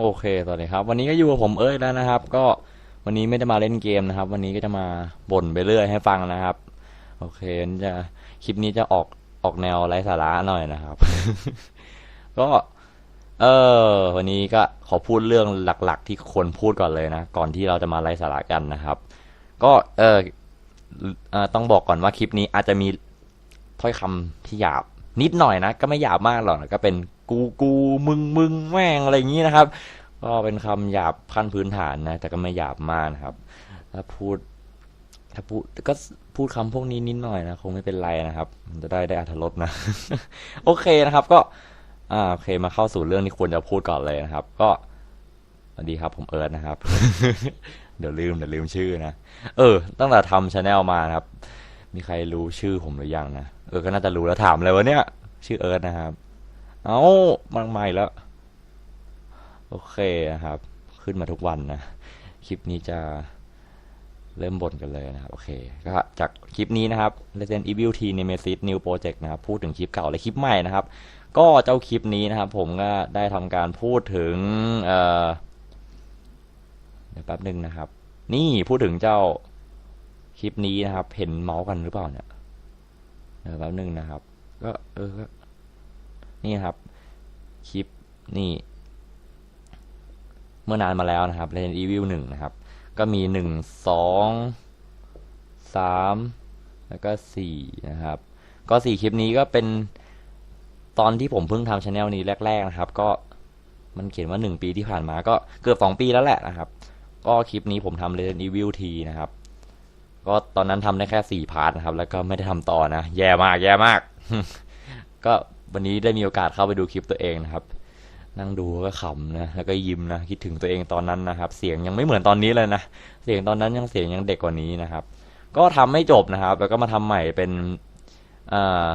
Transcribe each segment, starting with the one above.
โอเคสวัสดีครับ วันนี้ก็อยู่กับผมเอ้ยแล้วนะครับ ก็วันนี้ไม่ได้มาเล่นเกมนะครับ วันนี้ก็จะมาบ่นไปเรื่อยให้ฟังนะครับ โอเคอันจะคลิปนี้จะออกออกแนวไร้สาระหน่อยนะครับ ก็ เออ วันนี้ก็ขอพูดเรื่องหลัก ๆ ที่ควรพูดก่อนเลยนะ ก่อนที่เราจะมาไร้สาระกันนะครับ ก็เออต้องบอกก่อนว่าคลิปนี้อาจจะมีถ้อยคำที่หยาบนิดหน่อยนะ ก็ไม่หยาบมากหรอกนะก็เป็น กูกูมึงมึงแม่งอะไรอย่างนี้นะครับ ก็เป็นคำหยาบขั้นพื้นฐานนะ แต่ก็ไม่หยาบมากนะครับ ถ้าพูด ถ้าพูดก็พูดคำพวกนี้นิดหน่อยนะ คงไม่เป็นไรนะครับ จะได้ได้อรรถรสนะ โอเคนะครับ ก็ อ่าโอเคมาเข้าสู่เรื่องที่ควรจะพูดก่อนเลยนะครับ ก็สวัสดีครับ ผมเอิร์ธนะครับ เดี๋ยวลืมเดี๋ยวลืมชื่อนะ เออ ตั้งแต่ทำชาแนลมานะครับ มีใครรู้ชื่อผมหรือยังนะ เออ ก็น่าจะรู้แล้วถามเลยวะเนี่ย ชื่อเอิร์ธนะครับ เอ้ามันใหม่แล้ว โอเคนะครับ ขึ้นมาทุกวันนะ คลิปนี้จะเริ่มบ่นกันเลยนะครับ โอเค ก็จากคลิปนี้นะครับ Resident Evil T Nemesis New Project นะครับ พูดถึงคลิปเก่าและคลิปใหม่นะครับ ก็เจ้าคลิปนี้นะครับ ผมก็ได้ทำการพูดถึง เอ่อ เดี๋ยวแป๊บหนึ่งนะครับ นี่พูดถึงเจ้าคลิปนี้นะครับ เห็นเมาส์กันหรือเปล่าเนี่ยเดี๋ยวแป๊บหนึ่งนะครับ ก็เออก็ นี่ครับ คลิปนี่ เมื่อนานมาแล้วนะครับ Resident Evil หนึ่งนะครับ ก็มีหนึ่งสองสามแล้วก็สี่นะครับ ก็สี่คลิปนี้ก็เป็นตอนที่ผมเพิ่งทำช anel นี้แรก ๆ นะครับ ก็มันเขียนว่าหนึ่งปีที่ผ่านมาก็เกือบสองปีแล้วแหละนะครับ ก็คลิปนี้ผมทำ Resident Evil T นะครับก็ตอนนั้นทำได้แค่สี่พาร์ทนะครับ แล้วก็ไม่ได้ทำต่อนะ แย่มาก แย่มาก ก็ วันนี้ได้มีโอกาสเข้าไปดูคลิปตัวเองนะครับ นั่งดูก็ขำนะแล้วก็ยิ้มนะคิดถึงตัวเองตอนนั้นนะครับ เสียงยังไม่เหมือนตอนนี้เลยนะเสียงตอนนั้นยังเสียงยังเด็กกว่านี้นะครับ ก็ทำไม่จบนะครับ แล้วก็มาทำใหม่เป็นอ่า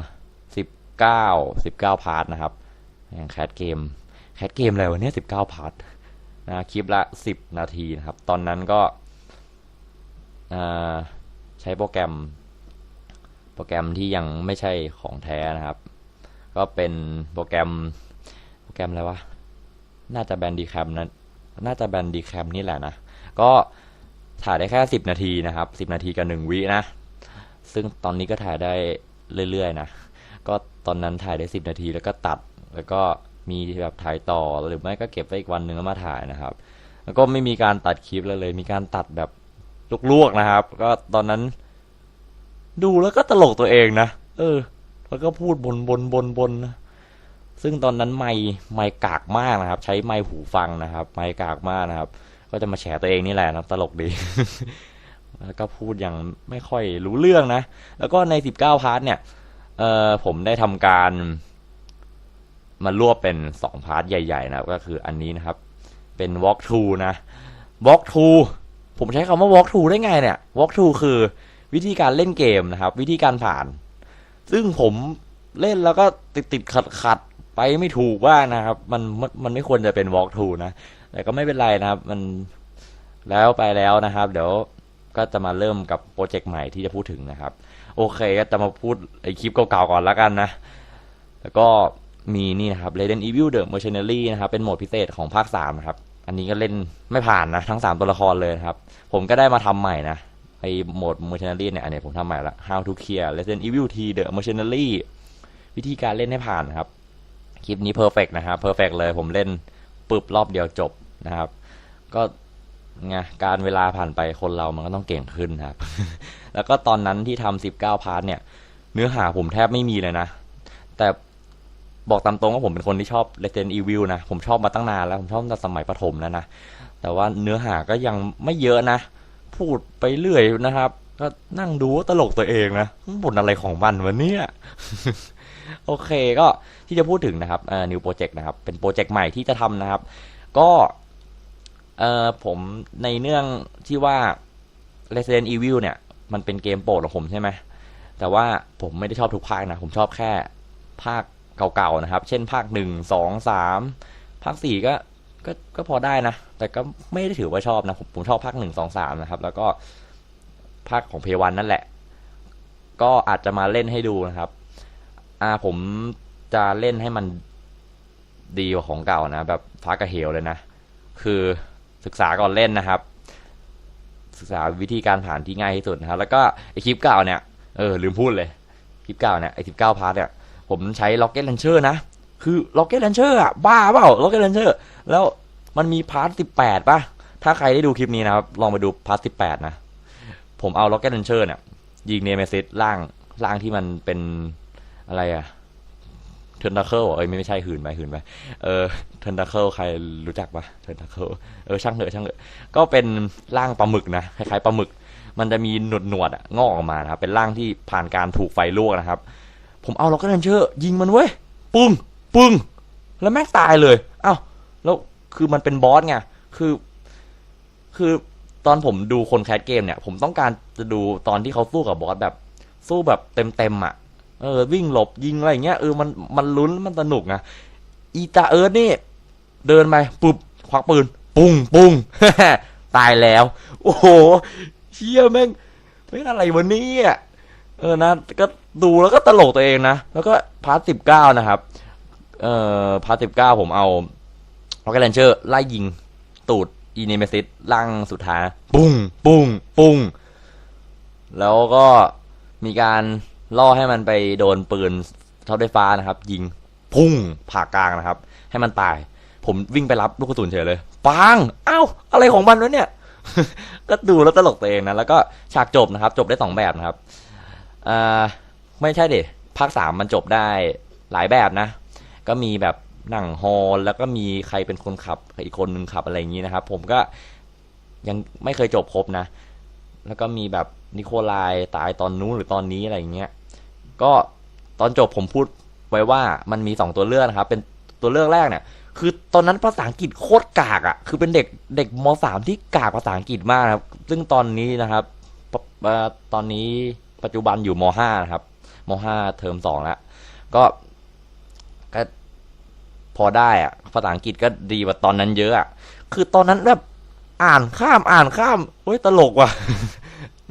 สิบเก้าสิบเก้าพาร์ทนะครับอย่างแคทเกมแคทเกมอะไรวะเนี่ยสิบเก้าพาร์ทนะคลิปละสิบนาทีนะครับ ตอนนั้นก็อ่าใช้โปรแกรม โปรแกรมที่ยังไม่ใช่ของแท้นะครับ ก็เป็นโปรแกรมโปรแกรมอะไรวะ น่าจะแบนดีแคมนะน่าจะแบนดีแคมนี่แหละนะ ก็ถ่ายได้แค่สิบนาทีนะครับสิบนาทีกับหนึ่งวินะ ซึ่งตอนนี้ก็ถ่ายได้เรื่อยๆนะ ก็ตอนนั้นถ่ายได้สิบนาทีแล้วก็ตัด แล้วก็มีแบบถ่ายต่อหรือไม่ก็เก็บไว้อีกวันหนึ่งแล้วมาถ่ายนะครับ แล้วก็ไม่มีการตัดคลิปเลยเลย มีการตัดแบบลวกๆนะครับ ก็ตอนนั้น ดูแล้วก็ตลกตัวเองนะ เออ แล้วก็พูดบนบนบนบนนะซึ่งตอนนั้นไม่ไม่กากมากนะครับ ใช้ไมค์หูฟังนะครับ ไมค์กากมากนะครับ ก็จะมาแฉตัวเองนี่แหละนะตลกดี แล้วก็พูดอย่างไม่ค่อยรู้เรื่องนะ แล้วก็ในสิบเก้าพาร์ทเนี่ยเออผมได้ทำการ มารวบเป็นสองพาร์ทใหญ่ ๆ นะครับ ก็คืออันนี้นะครับ เป็น walk through นะ walk through ผมใช้คำว่า walk through ได้ไงเนี่ย walk through คือวิธีการเล่นเกมนะครับ วิธีการผ่าน ซึ่งผมเล่นแล้วก็ติดติดขัดขัดๆไปไม่ถูกว่างนะครับมันมันมันไม่ควรจะเป็น walk through นะ แต่ก็ไม่เป็นไรนะครับ มันแล้วไปแล้วนะครับ เดี๋ยวก็จะมาเริ่มกับโปรเจกต์ใหม่ที่จะพูดถึงนะครับ โอเคก็จะมาพูดไอคลิปเก่าๆก่อนแล้วกันนะ แล้วก็มีนี่นะครับ Resident Evil The Mercenary นะครับ เป็นโหมดพิเศษของภาค3นะครับ อันนี้ก็เล่นไม่ผ่านนะ ทั้ง 3 ตัวละครเลยครับ ผมก็ได้มาทำใหม่นะ ไอโหมด Mercenary เนี่ยอันนี้ผมทำใหม่ละ How to clear Resident Evil T The Mercenary วิธีการเล่นให้ผ่านนะครับ คลิปนี้ perfect นะครับ perfect เลยผมเล่นปึ๊บรอบเดียวจบนะครับ ก็ไงการเวลาผ่านไปคนเรามันก็ต้องเก่งขึ้นครับ แล้วก็ตอนนั้นที่ทำสิบเก้าพาร์ทเนี่ย เนื้อหาผมแทบไม่มีเลยนะ แต่บอกตามตรงว่าผมเป็นคนที่ชอบ Resident Evil นะ ผมชอบมาตั้งนานแล้ว ผมชอบตั้งแต่สมัยประถมแล้วนะ แต่ว่าเนื้อหาก็ยังไม่เยอะนะ พูดไปเรื่อยนะครับ ก็นั่งดูตลกตัวเองนะบ่นอะไรของมันวะเนี่ยโอเคก็ที่จะพูดถึงนะครับเอ่อ new project นะครับ เป็นโปรเจกต์ใหม่ที่จะทำนะครับ ก็เอ่อผมในเนื่องที่ว่า Resident Evil เนี่ย มันเป็นเกมโปรดของผมใช่ไหมแต่ว่าผมไม่ได้ชอบทุกภาคนะ ผมชอบแค่ภาคเก่าๆนะครับ เช่นภาคหนึ่งสองสามภาคสี่ก็ก็ก็พอได้นะ แต่ก็ไม่ได้ถือว่าชอบนะ ผมผมชอบภาคหนึ่งสองสามนะครับ แล้วก็ภาคของเพวันนั่นแหละ ก็อาจจะมาเล่นให้ดูนะครับ อ่าผมจะเล่นให้มันดีกว่าของเก่านะ แบบฟ้ากระเหวเลยนะ คือศึกษาก่อนเล่นนะครับ ศึกษาวิธีการผ่านที่ง่ายที่สุดนะครับ แล้วก็ไอคลิปเก่าเนี่ยเออลืมพูดเลย คลิปเก่าเนี่ยไอสิบเก้าพาร์ทเนี่ยผมใช้ Rocket Launcher นะ คือ Rocket Launcher อะบ้าเปล่า Rocket Launcher แล้ว มันมีพาร์ทสิบแปดป่ะ ถ้าใครได้ดูคลิปนี้นะครับ ลองไปดูพาร์ทสิบแปดนะ ผมเอา Rocket Launcher เนี่ย ยิงเนเมซิสล่างล่างที่มันเป็นอะไรอะเทอร์นาเคิลเอ้ยไม่ใช่หืนไปหืนไปเออเทอร์นาเคิลใครรู้จักปะเทอร์นาเคิลเออช่างเถอะช่างเถอะก็เป็นร่างปลาหมึกนะคล้ายๆปลาหมึก มันจะมีหนวดหนวดอะงอกออกมานะครับเป็นร่างที่ผ่านการถูกไฟลวกนะครับ ผมเอาล็อกเกอร์เรนเชอร์ยิงมันเว้ยปึ้งปึ้งแล้วแม่งตายเลย คือมันเป็นบอสไงคือ คือตอนผมดูคนแคสเกมเนี่ย ผมต้องการจะดูตอนที่เขาสู้กับบอสแบบ สู้แบบเต็มเต็มๆอะเออ วิ่งหลบยิงอะไรเงี้ยเออมันมันลุ้นมันสนุกนะอีตาเอิร์ธนี่ เดินไปปุ๊บควักปืน ปุ้งปุ้งตายแล้ว โอ้โหเชี่ยแม่งแม่อะไรวะเนี่ยเออนะก็ดูแล้วก็ตลกตัวเองนะ แล้วก็พาร์ทสิบเก้านะครับ เอ่อพาร์ทสิบเก้าผมเอา ล็อกเกอร์เรนเจอร์ไล่ยิงตูดอีเนเมซิสล่างสุดท้ายนะปุ้งปุ้งปุ้ง แล้วก็มีการล่อให้มันไปโดนปืนช็อตไฟฟ้านะครับ ยิงพุ่งผ่ากลางนะครับ ให้มันตาย ผมวิ่งไปรับลูกกระสุนเฉยเลยปังเอ้าอะไรของมันวะเนี่ย ก็ดูแล้วตลกตัวเองนะ แล้วก็ฉากจบนะครับ จบได้สองแบบนะครับอ่าไม่ใช่เด็ภาคสามมันจบได้หลายแบบนะ ก็มีแบบ หนังฮอลแล้วก็มีใครเป็นคนขับอีกคนนึงขับอะไรอย่างนี้นะครับ ผมก็ยังไม่เคยจบครบนะ แล้วก็มีแบบนิโคลายตายตอนนู้นหรือตอนนี้อะไรอย่างเงี้ยก็ตอนจบผมพูดไว้ว่ามันมีสองตัวเลือกนะครับ เป็นตัวเลือกแรกเนี่ย คือตอนนั้นภาษาอังกฤษโคตรกากอะ่ะ คือเป็นเด็กเด็กมสามที่กากภาษาอังกฤษมากครับ ซึ่งตอนนี้นะครับตอนนี้ปัจจุบันอยู่มห้านะครับมห้าเทอมสองแล้วก็ พอได้อะภาษาอังกฤษก็ดีกว่าตอนนั้นเยอะอะคือตอนนั้นแบบอ่านข้ามอ่านข้ามเฮ้ยตลกว่ะ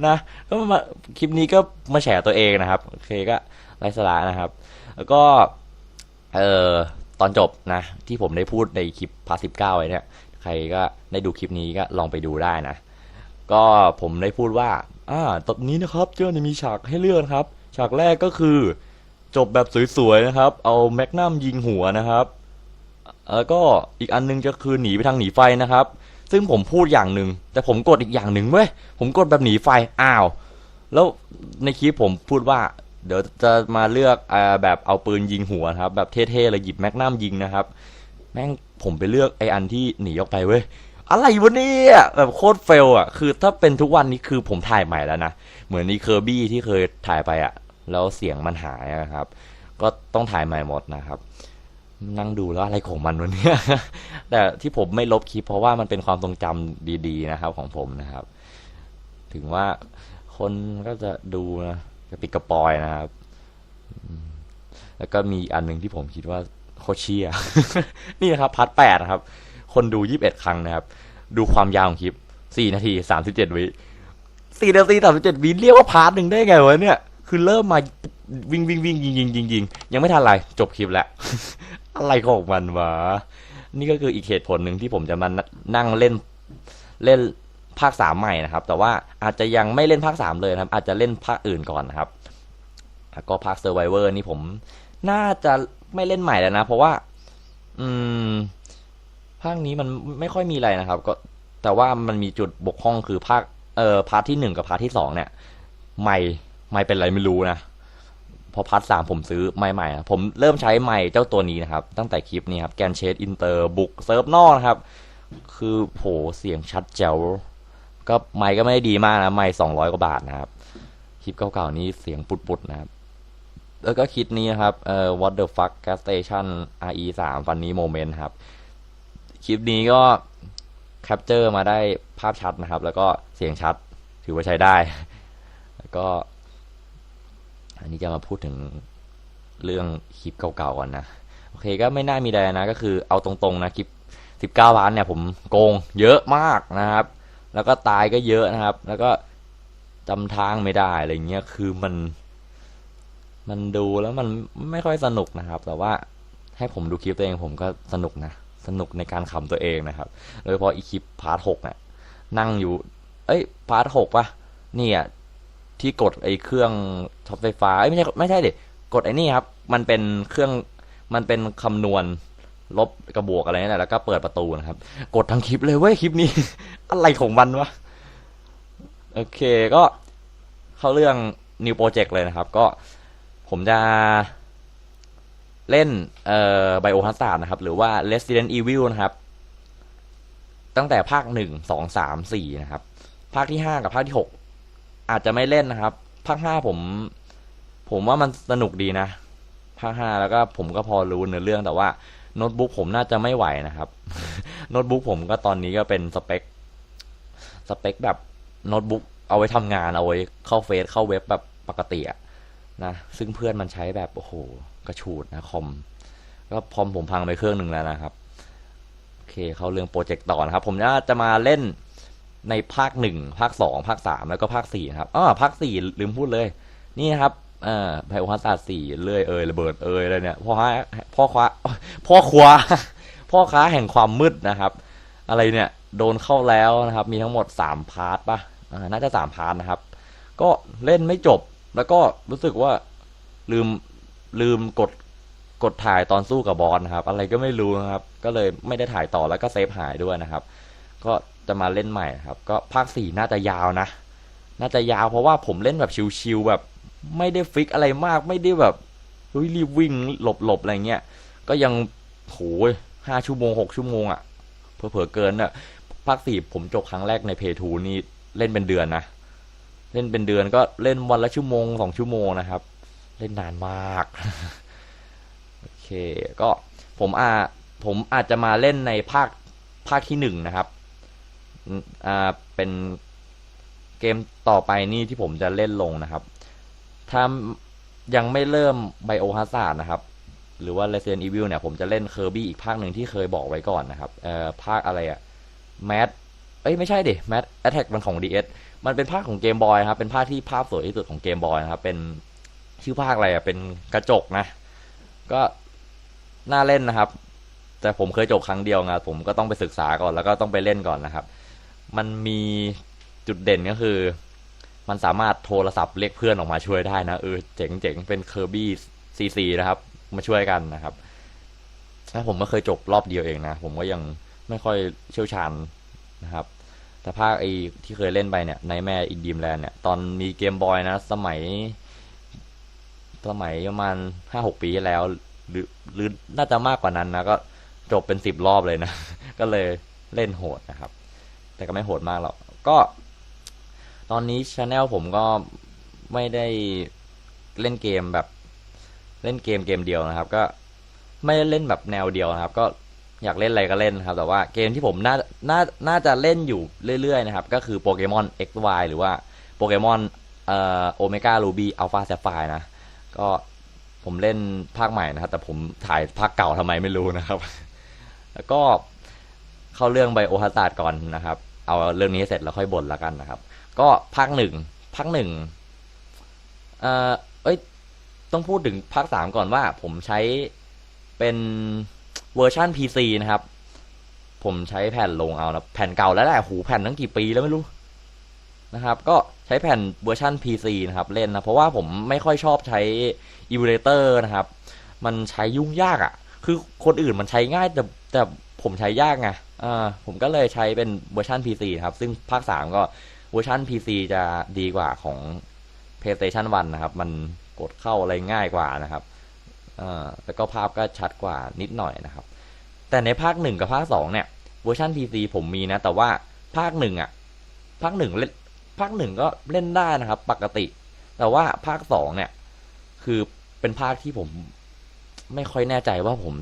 นะก็มาคลิปนี้ก็มาแฉตัวเองนะครับโอเคก็ไร้สาระนะครับ แล้วก็เอ่อตอนจบนะ ที่ผมได้พูดในคลิปพาร์ทสิบเก้าไว้เนี่ยใครก็ได้ดูคลิปนี้ก็ลองไปดูได้นะ ก็ผมได้พูดว่าอ่าตอนนี้นะครับเจ้าจะมีฉากให้เลือกนครับ ฉากแรกก็คือจบแบบสวยๆนะครับ เอาแมกนัมยิงหัวนะครับ แล้วก็อีกอันนึงจะคือหนีไปทางหนีไฟนะครับ ซึ่งผมพูดอย่างหนึ่งแต่ผมกดอีกอย่างหนึ่งเว้ยผมกดแบบหนีไฟอ้าว แล้วในคลิปผมพูดว่า เดี๋ยวจะมาเลือกอแบบเอาปืนยิงหัวครับ แบบเท่ๆเลยหยิบแมกนัมยิงนะครับ แม่งผมไปเลือกไออันที่หนีออกไปเว้ยอะไรวะเนี่ยแบบโคตรเฟลอะคือถ้าเป็นทุกวันนี้คือผมถ่ายใหม่แล้วนะ เหมือนนี่เคอร์บี้ที่เคยถ่ายไปอะ แล้วเสียงมันหายนะครับ ก็ต้องถ่ายใหม่หมดนะครับ นั่งดูแล้วอะไรของมันวะเนี่ยแต่ที่ผมไม่ลบคลิป เพราะว่ามันเป็นความทรงจำดีๆนะครับ ของผมนะครับ ถึงว่าคนก็จะดูนะกระปิดกระปอยนะครับ แล้วก็มีอันหนึ่งที่ผมคิดว่าโคเชียนี่นะครับพาร์ทแปดนะครับ คนดูยี่สิบเอ็ดครั้งนะครับ ดูความยาวของคลิปสี่นาทีสามสิบเจ็ดวิสี่นาทีสามสิบเจ็ดวิเรียกว่าพาร์ทหนึ่งได้ไงวะเนี่ย คือเริ่มมาวิ่งวิ่งวิ่งยิงยิงยิงยิงยังไม่ทันไรจบคลิปแล้ว อะไรของมันวะ นี่ก็คืออีกเหตุผลหนึ่งที่ผมจะมานั่งเล่นเล่นภาคสามใหม่นะครับ แต่ว่าอาจจะยังไม่เล่นภาคสามเลยนะครับ อาจจะเล่นภาคอื่นก่อนนะครับแล้วก็ภาค Survivor นี่ผม น่าจะไม่เล่นใหม่แล้วนะ เพราะว่า อืม ภาคนี้มันไม่ค่อยมีอะไรนะครับ ก็แต่ว่ามันมีจุดบกพร่องคือภาคเอ่อพาร์ทที่หนึ่งกับพาร์ทที่สองเนี่ยไม่ไม่เป็นไรไม่รู้นะ พอพาร์ทสามผมซื้อไม่ใหม่อะผมเริ่มใช้ไม่เจ้าตัวนี้นะครับ ตั้งแต่คลิปนี้ครับแกนเชดอินเตอร์บุกเซิร์ฟนอกนะครับ คือโหเสียงชัดแจ๋วก็ไม่ก็ไม่ได้ดีมากนะไม่สองร้อยกว่าบาทนะครับ คลิปเก่าๆนี้เสียงปุดๆนะครับ แล้วก็คลิปนี้นะครับเอ่อ what the fuck gas station re สามฟันนี้โมเมนต์ครับ คลิปนี้ก็แคปเจอร์มาได้ภาพชัดนะครับ แล้วก็เสียงชัดถือว่าใช้ได้ แล้วก็ อันนี้จะมาพูดถึงเรื่องคลิปเก่าๆก่อนนะ โอเคก็ไม่น่ามีอะไรนะก็คือเอาตรงๆนะคลิป 19 ล้านเนี่ยผมโกงเยอะมากนะครับ แล้วก็ตายก็เยอะนะครับ แล้วก็จำทางไม่ได้อะไรเงี้ยคือมัน มันดูแล้วมันไม่ค่อยสนุกนะครับ แต่ว่าให้ผมดูคลิปตัวเองผมก็สนุกนะ สนุกในการขำตัวเองนะครับโดยเฉพาะอีคลิปพาร์ทหกเนี่ยนั่งอยู่ เอ้ยพาร์ทหกปะเนี่ย ที่กดไอ้เครื่องช็อตไฟฟ้าเอ้ยไม่ใช่ไม่ใช่ดิกดไอ้นี่ครับ มันเป็นเครื่องมันเป็นคำนวณลบกระบวกอะไรนี่แหละแล้วก็เปิดประตูนะครับ กดทั้งคลิปเลยเว้ยคลิปนี้ อะไรของมันวะโอเคก็เข้าเรื่อง new project เลยนะครับ ก็ผมจะเล่นเอ่อ Biohazard นะครับ หรือว่า Resident Evil นะครับ ตั้งแต่ภาคหนึ่งสองสามสี่นะครับ ภาคที่ห้ากับภาคที่หก อาจจะไม่เล่นนะครับ ภาคห้าผม ผมว่ามันสนุกดีนะ ภาคห้าแล้วก็ผมก็พอรู้เนื้อเรื่องแต่ว่าโน้ตบุ๊กผมน่าจะไม่ไหวนะครับ โน้ตบุ๊กผมก็ตอนนี้ก็เป็นสเปค สเปคแบบโน้ตบุ๊กเอาไว้ทำงานเอาไว้เข้าเฟซเข้าเว็บแบบปกติอะนะ ซึ่งเพื่อนมันใช้แบบโอ้โหกระชูดนะคอม ก็พอมผมพังไปเครื่องหนึ่งแล้วนะครับ โอเค เข้าเรื่องโปรเจกต์ต่อนะครับ ผมจะมาเล่น ในภาคหนึ่งภาคสองภาคสามแล้วก็ภาคสี่นะครับอ๋อภาคสี่ลืมพูดเลย นี่นะครับเอ่อไพโอฮัสซาสี่เลื่อยเอยระเบิดเอยอะไรเนี่ยพ่อค้าพ่อค้าพ่อครัวพ่อค้าแห่งความมืดนะครับ อะไรเนี่ยโดนเข้าแล้วนะครับ มีทั้งหมดสามพาร์ทป่ะอ่าน่าจะสามพาร์ทนะครับ ก็เล่นไม่จบแล้วก็รู้สึกว่าลืมลืมกดกดถ่ายตอนสู้กับบอสนะครับ อะไรก็ไม่รู้นะครับ ก็เลยไม่ได้ถ่ายต่อแล้วก็เซฟหายด้วยนะครับ ก็ จะมาเล่นใหม่ครับ ก็ภาคสี่น่าจะยาวนะ น่าจะยาวเพราะว่าผมเล่นแบบชิวๆแบบ ไม่ได้ฟิกอะไรมาก ไม่ได้แบบเฮ้ยรีบวิ่งหลบๆอะไรเงี้ย ก็ยังโหยห้าชั่วโมงหกชั่วโมงอะ่ะเผลอๆเกินอะ่ะภาคสี่ผมจบครั้งแรกในเพทูนี่เล่นเป็นเดือนนะเล่นเป็นเดือนก็เล่นวันละชั่วโมงสองชั่วโมงนะครับ เล่นนานมากโอเคก็ผมอาผมอาจจะมาเล่นในภาคภาคที่หนึ่งนะครับ อ่าเป็นเกมต่อไปนี่ที่ผมจะเล่นลงนะครับ ถ้ายังไม่เริ่ม Biohazard นะครับ หรือว่า Resident Evil เนี่ย ผมจะเล่น Kirby อีกภาคหนึ่งที่เคยบอกไว้ก่อนนะครับ เอ่อ ภาคอะไรอะ Mad เอ้ย ไม่ใช่ดิ Mad Attack มันของ DS มันเป็นภาคของเกมบอยครับ เป็นภาคที่ภาพสวยที่สุดของเกมบอยนะครับ เป็นชื่อภาคอะไรอะเป็นกระจกนะ ก็น่าเล่นนะครับ แต่ผมเคยจบครั้งเดียวไงผมก็ต้องไปศึกษาก่อนแล้วก็ต้องไปเล่นก่อนนะครับ มันมีจุดเด่นก็คือ มันสามารถโทรศัพท์เรียกเพื่อนออกมาช่วยได้นะเออเจ๋งเจ๋งเป็นเคอร์บี้ซีซีนะครับ มาช่วยกันนะครับแล้วผมก็เคยจบรอบเดียวเองนะ ผมก็ยังไม่ค่อยเชี่ยวชาญนะครับ แต่ภาคไอที่เคยเล่นไปเนี่ยในแม่อินดีมแลนเนี่ย ตอนมีเกมบอยนะ สมัย สมัยประมาณห้าหกปีที่แล้ว หรือหรือน่าจะมากกว่านั้นนะ ก็จบเป็นสิบรอบเลยนะ ก็เลยเล่นโหดนะครับ แต่ก็ไม่โหดมากหรอก ก็ ตอนนี้ช anel ผมก็ไม่ได้เล่นเกมแบบ เล่นเกมเกมเดียวนะครับ ก็ไม่ได้เล่นแบบแนวเดียวนะครับ ก็อยากเล่นอะไรก็เล่นครับ แต่ว่าเกมที่ผมน่าน่าน่าจะเล่นอยู่เรื่อยๆนะครับ ก็คือโปเกมอน XY หรือว่าโปเกมอนเอ่อโอเมก้ารูบี้อัลฟาแซฟไฟนะ ก็ผมเล่นภาคใหม่นะครับ แต่ผมถ่ายภาคเก่าทำไมไม่รู้นะครับ แล้วก็เข้าเรื่องไบโอฮาซาดก่อนนะครับ เอาเรื่องนี้เสร็จแล้วค่อยบ่นละกันนะครับ ก็ภาคหนึ่งภาคหนึ่งเอ่อเอ้ยต้องพูดถึงภาคสามก่อนว่า ผมใช้เป็นเวอร์ชัน PC นะครับ ผมใช้แผ่นลงเอานะแผ่นเก่าแล้วแหละหูแผ่นตั้งกี่ปีแล้วไม่รู้นะครับ ก็ใช้แผ่นเวอร์ชัน PC นะครับ เล่นนะ เพราะว่าผมไม่ค่อยชอบใช้อิมูเลเตอร์นะครับ มันใช้ยุ่งยากอะ่ะ คือคนอื่นมันใช้ง่ายแต่แต่ผมใช้ยากไง อ่าผมก็เลยใช้เป็นเวอร์ชัน PC นะครับ ซึ่งภาคสามก็เวอร์ชัน PC จะดีกว่าของ PlayStation 1 นะครับ มันกดเข้าอะไรง่ายกว่านะครับอ่าแล้วก็ภาพก็ชัดกว่านิดหน่อยนะครับ แต่ในภาคหนึ่งกับภาคสองเนี่ยเวอร์ชัน PC ผมมีนะ แต่ว่าภาคหนึ่งอะ ภาคหนึ่งเล่นภาคหนึ่งก็เล่นได้นะครับ ปกติ แต่ว่าภาคสองเนี่ย คือเป็นภาคที่ผมไม่ค่อยแน่ใจว่าผม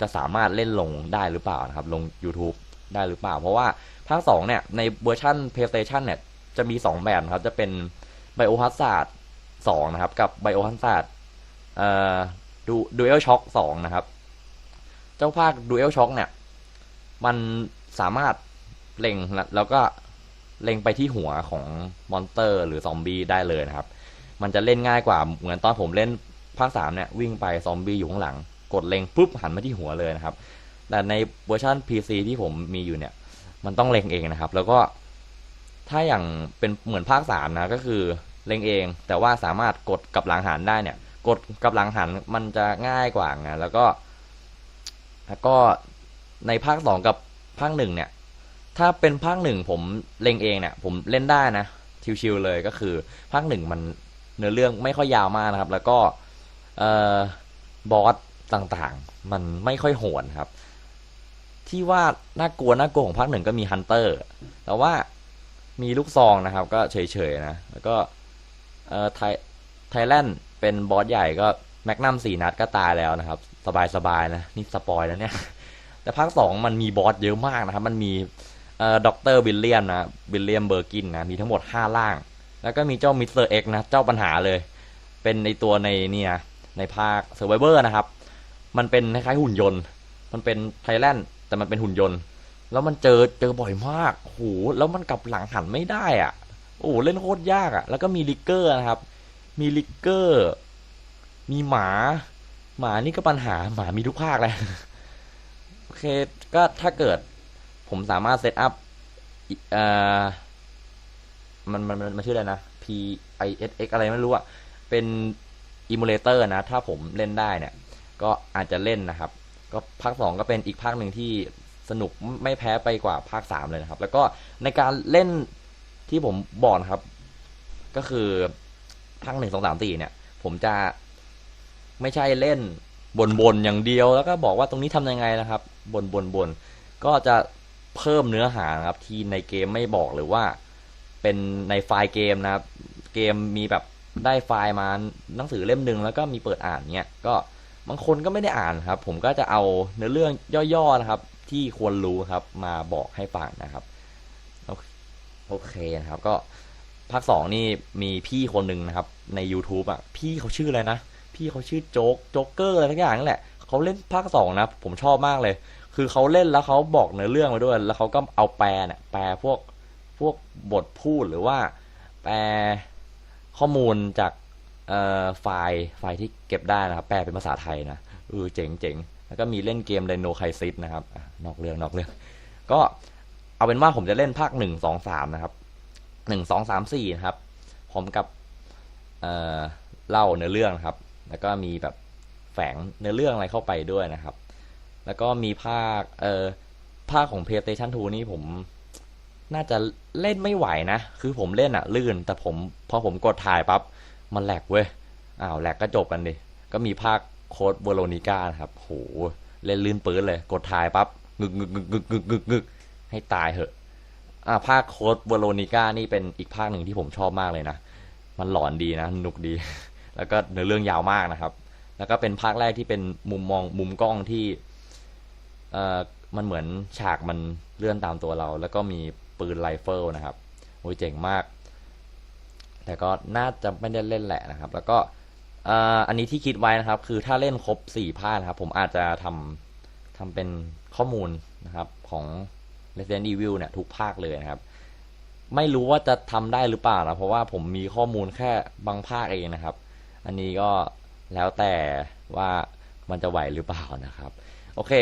จะสามารถเล่นลงได้หรือเปล่านะครับ ลง YouTube ได้หรือเปล่า เพราะว่าภาคสองเนี่ยในเวอร์ชัน PlayStation เนี่ยจะมีสองแบบครับ จะเป็น Biohazard สองนะครับ กับ Biohazard เอ่อ Dual Shock สองนะครับ เจ้าภาค Dual Shock เนี่ย มันสามารถเล็งแล้วแล้วก็เล็งไปที่หัวของมอนสเตอร์ หรือซอมบี้ได้เลยนะครับ มันจะเล่นง่ายกว่าเหมือนตอนผมเล่นภาคสามเนี่ยวิ่งไปซอมบี้อยู่ข้างหลัง กดเล็งปุ๊บหันมาที่หัวเลยนะครับ แต่ในเวอร์ชัน PC ที่ผมมีอยู่เนี่ย มันต้องเล็งเองนะครับ แล้วก็ถ้าอย่างเป็นเหมือนภาคสามนะก็คือเล็งเอง แต่ว่าสามารถกดกับหลังหันได้เนี่ย กดกับหลังหันมันจะง่ายกว่าไงแล้วก็ แล้วก็ในภาคสองกับภาคหนึ่งเนี่ย ถ้าเป็นภาคหนึ่งผมเล็งเองเนี่ย ผมเล่นได้นะชิวๆเลยก็คือภาคหนึ่งมันเนื้อเรื่องไม่ค่อยยาวมากนะครับ แล้วก็เออบอส ต่างๆ มันไม่ค่อยโหดครับ ที่ว่าน่ากลัวน่ากลัวของภาคหนึ่งก็มีฮันเตอร์แต่ว่ามีลูกซองนะครับ ก็เฉยๆนะ แล้วก็เอ่อไทไทแลนด์เป็นบอสใหญ่ก็แมกนัมสี่นัดก็ตายแล้วนะครับ สบายๆนะ นี่สปอยแล้วเนี่ย แต่ภาคสองมันมีบอสเยอะมากนะครับ มันมีเอ่อด็อกเตอร์วิลเลียมนะวิลเลียมเบอร์กินนะ มีทั้งหมดห้าล่าง แล้วก็มีเจ้ามิสเตอร์เอ็กนะ เจ้าปัญหาเลย เป็นในตัวในเนี่นะในภาคเซอร์ไ o เ r นะครับ มันเป็นคล้ายๆหุ่นยนต์ มันเป็นไทแลนด์แต่มันเป็นหุ่นยนต์ แล้วมันเจอเจอบ่อยมากโหแล้วมันกลับหลังหันไม่ได้อะโอ้โหเล่นโคตรยากอะ แล้วก็มีลิกเกอร์นะครับ มีลิกเกอร์ มีหมา หมานี่ก็ปัญหาหมามีทุกภาคเลยโอเคก็ถ้าเกิดผมสามารถเซตอัพอีเอ่อมันมันมันมันชื่ออะไรนะ P I S X อะไรไม่รู้อะเป็นอิมูเลเตอร์นะ ถ้าผมเล่นได้เนี่ย ก็อาจจะเล่นนะครับ ก็ภาคสองก็เป็นอีกภาคหนึ่งที่สนุกไม่แพ้ไปกว่าภาคสามเลยนะครับ แล้วก็ในการเล่นที่ผมบอกนะครับ ก็คือภาคหนึ่งสองสามสี่เนี่ย ผมจะไม่ใช่เล่นบนบนๆอย่างเดียว แล้วก็บอกว่าตรงนี้ทำยังไงนะครับ บนบนบนก็จะเพิ่มเนื้อหานะครับที่ในเกมไม่บอกหรือว่า เป็นในไฟล์เกมนะครับ เกมมีแบบได้ไฟล์มาหนังสือเล่มหนึ่งแล้วก็มีเปิดอ่านเนี้ยก็ บางคนก็ไม่ได้อ่านครับ ผมก็จะเอาเนื้อเรื่องย่อๆนะครับ ที่ควรรู้ครับ มาบอกให้ฟังนะครับโอเคนะครับก็ภาคสองนี่มีพี่คนหนึ่งนะครับ ใน YouTube อะ พี่เขาชื่ออะไรนะ พี่เขาชื่อโจ๊กโจ๊กเกอร์อะไรทั้งอย่างนั่นแหละเขาเล่นภาคสองนะผมชอบมากเลย คือเขาเล่นแล้วเขาบอกเนื้อเรื่องมาด้วย แล้วเขาก็เอาแปลเนี่ยแปลพวกพวกบทพูดหรือว่า แปลข้อมูลจาก ไฟล์ไฟล์ที่เก็บได้นะครับ แปลเป็นภาษาไทยนะเออเจ๋งเจ๋งแล้วก็มีเล่นเกมไดโนไคซิสนะครับนอกเรื่องนอกเรื่อง ก็เอาเป็นว่าผมจะเล่นภาคหนึ่งสองสามนะครับหนึ่งสองสามสี่นะครับพร้อมกับเออเล่าเนื้อเรื่องนะครับ แล้วก็มีแบบแฝงเนื้อเรื่องอะไรเข้าไปด้วยนะครับ แล้วก็มีภาคเอ่อภาคของ PlayStation 2 นี่ผมน่าจะเล่นไม่ไหวนะ คือผมเล่นอะลื่น แต่ผมพอผมกดถ่ายปั๊บ มันแหลกเว้ยอ้าวแหลกก็จบกันดิ ก็มีภาคโค้ดโบโลนิก้านะครับโหเล่นลื่นปืนเลย กดถ่ายปั๊บงึกงึกงึกงึกงึกงึกงึกให้ตายเหอะอ่าภาคโค้ดโบโลนิก้านี่เป็นอีกภาคหนึ่งที่ผมชอบมากเลยนะ มันหลอนดีนะสนุกดี แล้วก็เนื้อเรื่องยาวมากนะครับ แล้วก็เป็นภาคแรกที่เป็นมุมมองมุมกล้องที่เอ่อมันเหมือนฉากมันเลื่อนตามตัวเรา แล้วก็มีปืนไรเฟิลนะครับโอ้ยเจ๋งมาก แต่ก็น่าจะไม่ได้เล่นแหละนะครับ แล้วก็อันนี้ที่คิดไว้นะครับ คือถ้าเล่นครบสี่ภาคนะครับ ผมอาจจะทำทำเป็นข้อมูลนะครับของ Resident Evil เนี่ยทุกภาคเลยนะครับ ไม่รู้ว่าจะทำได้หรือเปล่านะเพราะว่าผมมีข้อมูลแค่บางภาคเองนะครับ อันนี้ก็แล้วแต่ว่ามันจะไหวหรือเปล่านะครับ โอเค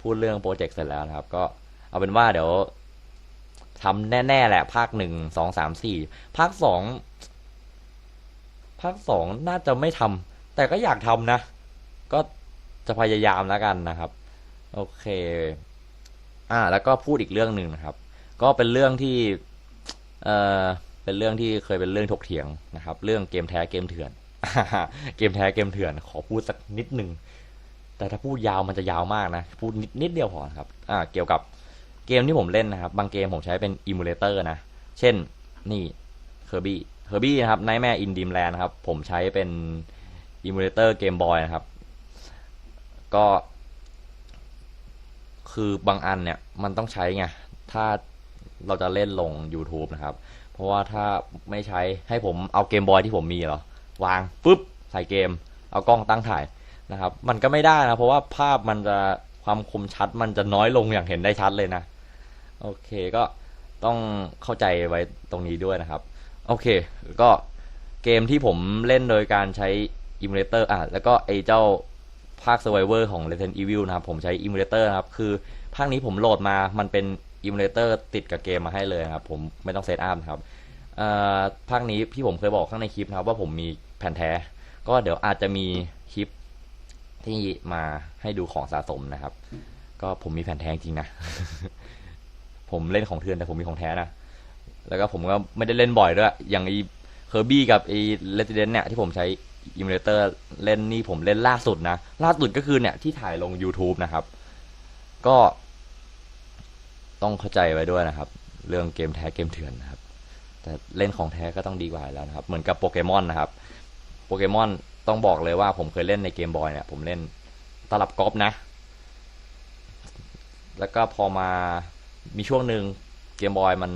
พูดเรื่องโปรเจกต์เสร็จแล้วนะครับ ก็เอาเป็นว่าเดี๋ยวทำแน่ ๆ แหละ ภาคหนึ่งสองสามสี่ภาคสอง ภาคสองน่าจะไม่ทำแต่ก็อยากทำนะ ก็จะพยายามแล้วกันนะครับ โอเค อ่า แล้วก็พูดอีกเรื่องหนึ่งนะครับ ก็เป็นเรื่องที่ เอ่อ เป็นเรื่องที่เคยเป็นเรื่องถกเถียงนะครับ เรื่องเกมแท้เกมเถื่อน เกมแท้เกมเถื่อน ขอพูดสักนิดหนึ่งแต่ถ้าพูดยาวมันจะยาวมากนะ พูดนิดนิดเดียวพอนะครับ อ่า เกี่ยวกับเกมที่ผมเล่นนะครับ บางเกมผมใช้เป็นอิมูเลเตอร์นะ เช่น นี่เคอร์บี้ อร์บี้นะครับไนแม่อินดิมแลนนะครับ ผมใช้เป็นอิมูเลเตอร์เกมบอยนะครับ ก็ คือบางอันเนี่ย มันต้องใช้ไง ถ้าเราจะเล่นลง YouTube นะครับ เพราะว่าถ้าไม่ใช้ให้ผมเอาเกมบอยที่ผมมีเหรอ วางปุ๊บ ใส่เกม เอากล้องตั้งถ่ายนะครับ มันก็ไม่ได้นะ เพราะว่าภาพมันจะความคมชัดมันจะน้อยลงอย่างเห็นได้ชัดเลยนะ โอเคก็ต้องเข้าใจไว้ตรงนี้ด้วยนะครับ โอเค ก็เกมที่ผมเล่นโดยการใช้อิมูเลเตอร์อะแล้วก็ไอเจ้าภาค Survivor ของ Resident Evil นะครับ ผมใช้ Emulator นะครับ คือภาคนี้ผมโหลดมามันเป็น Emulator ติดกับเกมมาให้เลยนะครับ ผมไม่ต้องเซตอัพนะครับภาคนี้พี่ผมเคยบอกข้างในคลิปนะครับ ว่าผมมีแผ่นแท้ ก็เดี๋ยวอาจจะมีคลิปที่มาให้ดูของสะสมนะครับ ก็ผมมีแผ่นแท้จริงนะ ผมเล่นของเถื่อนแต่ผมมีของแท้นะ แล้วก็ผมก็ไม่ได้เล่นบ่อยด้วย อย่างไอเคอร์บี้กับไอเรส i เดนเนี่ยที่ผมใช้อิมเลเตอร์เล่นนี่ผมเล่นล่าสุดนะ ล่าสุดก็คือเนี่ยที่ถ่ายลง YouTube นะครับ ก็ต้องเข้าใจไว้ด้วยนะครับ เรื่องเกมแท้เกมเถื่อนนะครับ แต่เล่นของแท้ก็ต้องดีกว่าแล้วนะครับ เหมือนกับโปเกมอนนะครับ โปเกมอนต้องบอกเลยว่าผมเคยเล่นในเกมบอยเนี่ย ผมเล่นตลับกอล์ฟนะ แล้วก็พอมามีช่วงหนึ่งเกมบอยมัน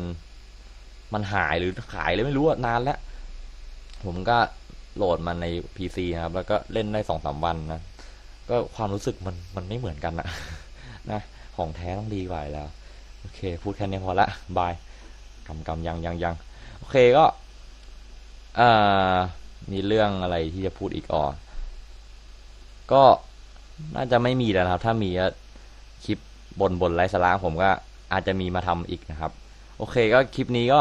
มันหายหรือขายเลยไม่รู้อะนานแล้ว ผมก็โหลดมันใน PC นะครับ แล้วก็เล่นได้สองสามวันนะ ก็ความรู้สึกมันมันไม่เหมือนกันนะนะ ของแท้ต้องดีกว่าแล้ว โอเค พูดแค่นี้พอละบายกำกำยังยังยังโอเคก็อ่อมีเรื่องอะไรที่จะพูดอีกอ่อก็น่าจะไม่มีแล้วครับ ถ้ามีคลิปบนบนไร้สาระผมก็อาจจะมีมาทำอีกนะครับ โอเคก็คลิปนี้ก็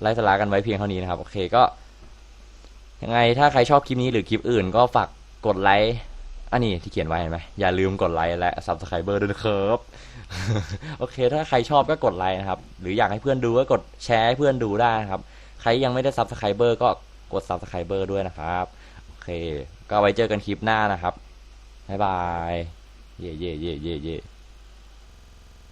ไล่สาระกันไว้เพียงเท่านี้นะครับ โอเคก็ ยังไงถ้าใครชอบคลิปนี้หรือคลิปอื่นก็ฝากกดไลค์อันนี้ที่เขียนไว้เห็นไหมอย่าลืมกดไลค์และ Subscriber ด้วยนะครับโอเค ถ้าใครชอบก็กดไลค์นะครับ หรืออยากให้เพื่อนดูก็กดแชร์ให้เพื่อนดูได้นะครับ ใครยังไม่ได้ Subscriber ก็กด Subscriber ด้วยนะครับโอเค ก็ไว้เจอกันคลิปหน้านะครับบ๊ายบาย เย่เย่เย่เย่เย่